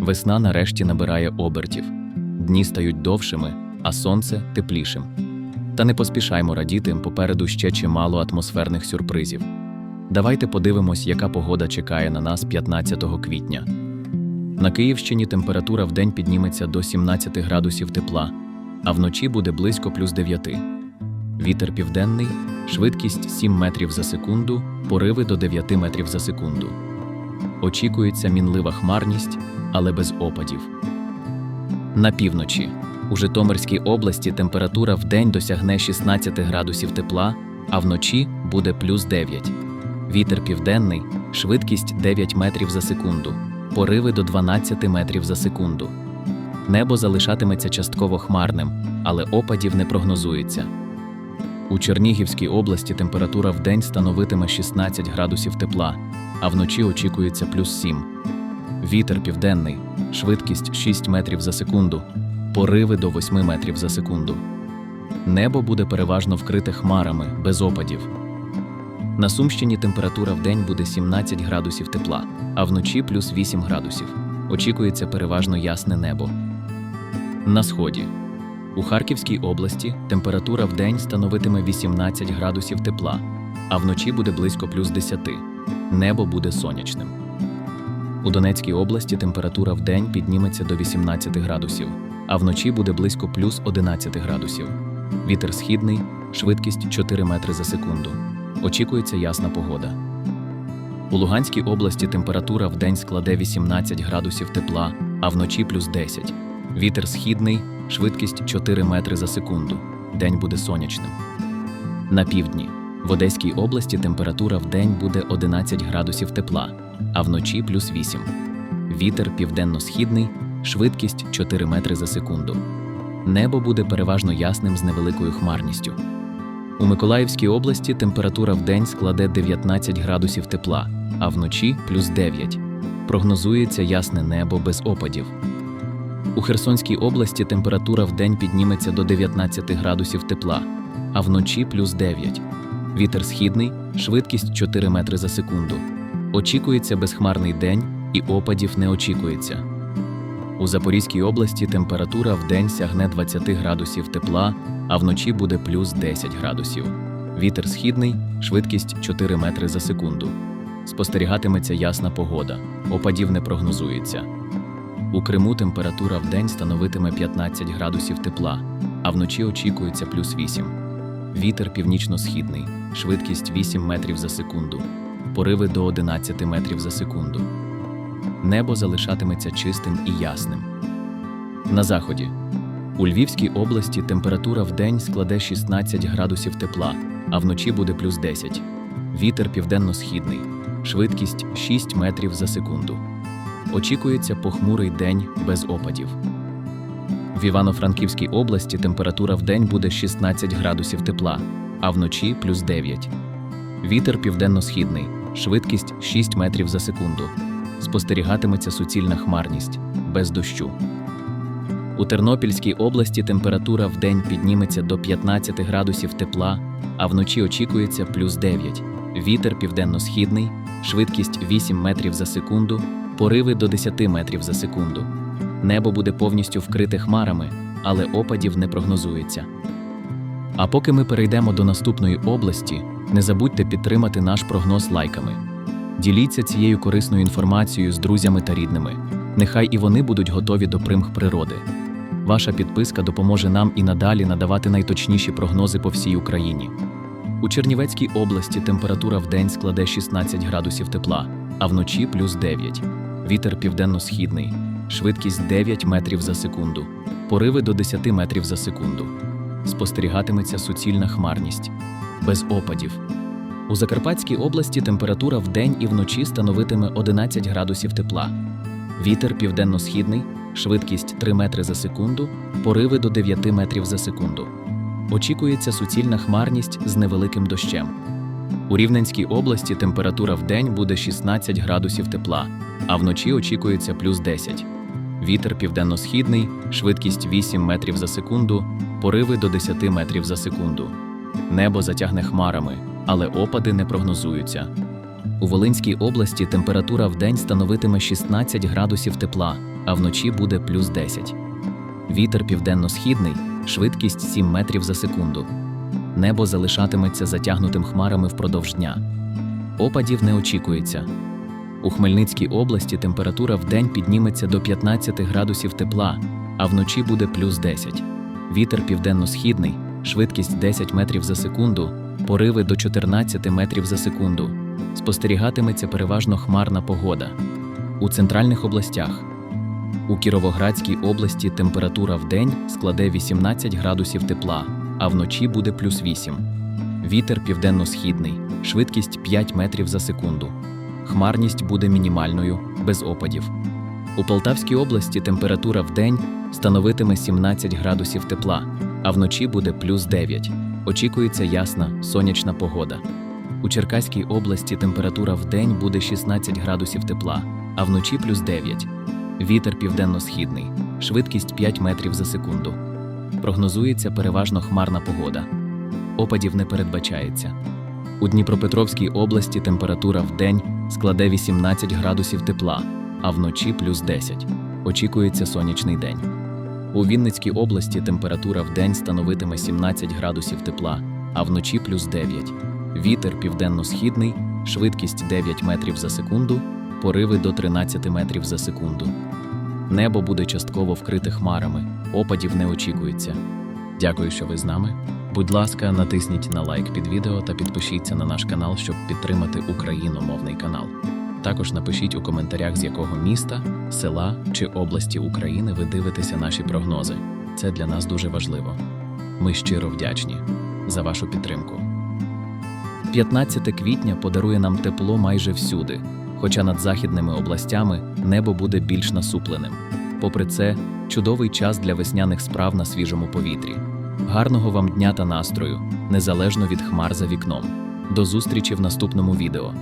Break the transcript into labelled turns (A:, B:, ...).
A: Весна нарешті набирає обертів. Дні стають довшими, а сонце теплішим. Та не поспішаймо радіти, попереду ще чимало атмосферних сюрпризів. Давайте подивимось, яка погода чекає на нас 15 квітня. На Київщині температура вдень підніметься до 17 градусів тепла, а вночі буде близько плюс 9. Вітер південний, швидкість 7 метрів за секунду, пориви до 9 метрів за секунду. Очікується мінлива хмарність, але без опадів. На півночі у Житомирській області температура вдень досягне 16 градусів тепла, а вночі буде плюс 9. Вітер південний, швидкість 9 метрів за секунду, пориви до 12 метрів за секунду. Небо залишатиметься частково хмарним, але опадів не прогнозується. У Чернігівській області температура вдень становитиме 16 градусів тепла, а вночі очікується плюс 7. Вітер південний, швидкість 6 метрів за секунду, пориви до 8 метрів за секунду. Небо буде переважно вкрите хмарами, без опадів. На Сумщині температура вдень буде 17 градусів тепла, а вночі плюс 8 градусів. Очікується переважно ясне небо. На сході. У Харківській області температура вдень становитиме 18 градусів тепла, а вночі буде близько плюс 10. Небо буде сонячним. У Донецькій області температура вдень підніметься до 18 градусів, а вночі буде близько плюс 11 градусів. Вітер східний, швидкість 4 метри за секунду. Очікується ясна погода. У Луганській області температура вдень складе 18 градусів тепла, а вночі плюс 10. Вітер східний, швидкість 4 метри за секунду. День буде сонячним. На півдні. В Одеській області температура вдень буде 11 градусів тепла, а вночі плюс 8. Вітер південно-східний, швидкість 4 метри за секунду. Небо буде переважно ясним з невеликою хмарністю. У Миколаївській області температура вдень складе 19 градусів тепла, а вночі плюс 9. Прогнозується ясне небо без опадів. У Херсонській області температура вдень підніметься до 19 градусів тепла, а вночі плюс 9. Вітер східний, швидкість 4 метри за секунду. Очікується безхмарний день і опадів не очікується. У Запорізькій області температура вдень сягне 20 градусів тепла, а вночі буде плюс 10 градусів. Вітер східний, швидкість 4 метри за секунду. Спостерігатиметься ясна погода, опадів не прогнозується. У Криму температура вдень становитиме 15 градусів тепла, а вночі очікується плюс 8. Вітер північно-східний, швидкість 8 метрів за секунду, пориви до 11 метрів за секунду. Небо залишатиметься чистим і ясним. На заході. У Львівській області температура вдень складе 16 градусів тепла, а вночі буде плюс 10. Вітер південно-східний, швидкість 6 метрів за секунду. Очікується похмурий день без опадів. В Івано-Франківській області температура вдень буде 16 градусів тепла, а вночі плюс 9. Вітер південно-східний, швидкість 6 метрів за секунду. Спостерігатиметься суцільна хмарність, без дощу. У Тернопільській області температура вдень підніметься до 15 градусів тепла, а вночі очікується плюс 9. Вітер південно-східний, швидкість 8 метрів за секунду, пориви до 10 метрів за секунду. Небо буде повністю вкрите хмарами, але опадів не прогнозується. А поки ми перейдемо до наступної області, не забудьте підтримати наш прогноз лайками. Діліться цією корисною інформацією з друзями та рідними. Нехай і вони будуть готові до примх природи. Ваша підписка допоможе нам і надалі надавати найточніші прогнози по всій Україні. У Чернівецькій області температура вдень складе 16 градусів тепла, а вночі плюс 9. Вітер південно-східний, швидкість 9 метрів за секунду, пориви до 10 метрів за секунду. Спостерігатиметься суцільна хмарність, без опадів. У Закарпатській області температура вдень і вночі становитиме 11 градусів тепла. Вітер південно-східний, швидкість 3 метри за секунду, пориви до 9 метрів за секунду. Очікується суцільна хмарність з невеликим дощем. У Рівненській області температура вдень буде 16 градусів тепла, а вночі очікується плюс 10. Вітер південно-східний, швидкість 8 метрів за секунду, пориви до 10 метрів за секунду. Небо затягне хмарами, але опади не прогнозуються. У Волинській області температура вдень становитиме 16 градусів тепла, а вночі буде плюс 10. Вітер південно-східний, швидкість 7 метрів за секунду. Небо залишатиметься затягнутим хмарами впродовж дня. Опадів не очікується. У Хмельницькій області температура вдень підніметься до 15 градусів тепла, а вночі буде плюс 10. Вітер південно-східний, швидкість 10 метрів за секунду, пориви до 14 метрів за секунду. Спостерігатиметься переважно хмарна погода. У центральних областях. У Кіровоградській області температура вдень складе 18 градусів тепла, а вночі буде плюс 8. Вітер південно-східний, швидкість 5 метрів за секунду. Хмарність буде мінімальною, без опадів. У Полтавській області температура вдень становитиме 17 градусів тепла, а вночі буде плюс 9. Очікується ясна сонячна погода. У Черкаській області температура вдень буде 16 градусів тепла, а вночі плюс 9. Вітер південно-східний, швидкість 5 метрів за секунду. Прогнозується переважно хмарна погода. Опадів не передбачається. У Дніпропетровській області температура вдень складе 18 градусів тепла, а вночі плюс 10. Очікується сонячний день. У Вінницькій області температура вдень становитиме 17 градусів тепла, а вночі плюс 9. Вітер південно-східний, швидкість 9 метрів за секунду, пориви до 13 метрів за секунду. Небо буде частково вкрите хмарами, опадів не очікується. Дякую, що ви з нами. Будь ласка, натисніть на лайк під відео та підпишіться на наш канал, щоб підтримати україномовний канал. Також напишіть у коментарях, з якого міста, села чи області України ви дивитеся наші прогнози. Це для нас дуже важливо. Ми щиро вдячні за вашу підтримку. 15 квітня подарує нам тепло майже всюди, хоча над західними областями небо буде більш насупленим. Попри це, чудовий час для весняних справ на свіжому повітрі. Гарного вам дня та настрою, незалежно від хмар за вікном. До зустрічі в наступному відео.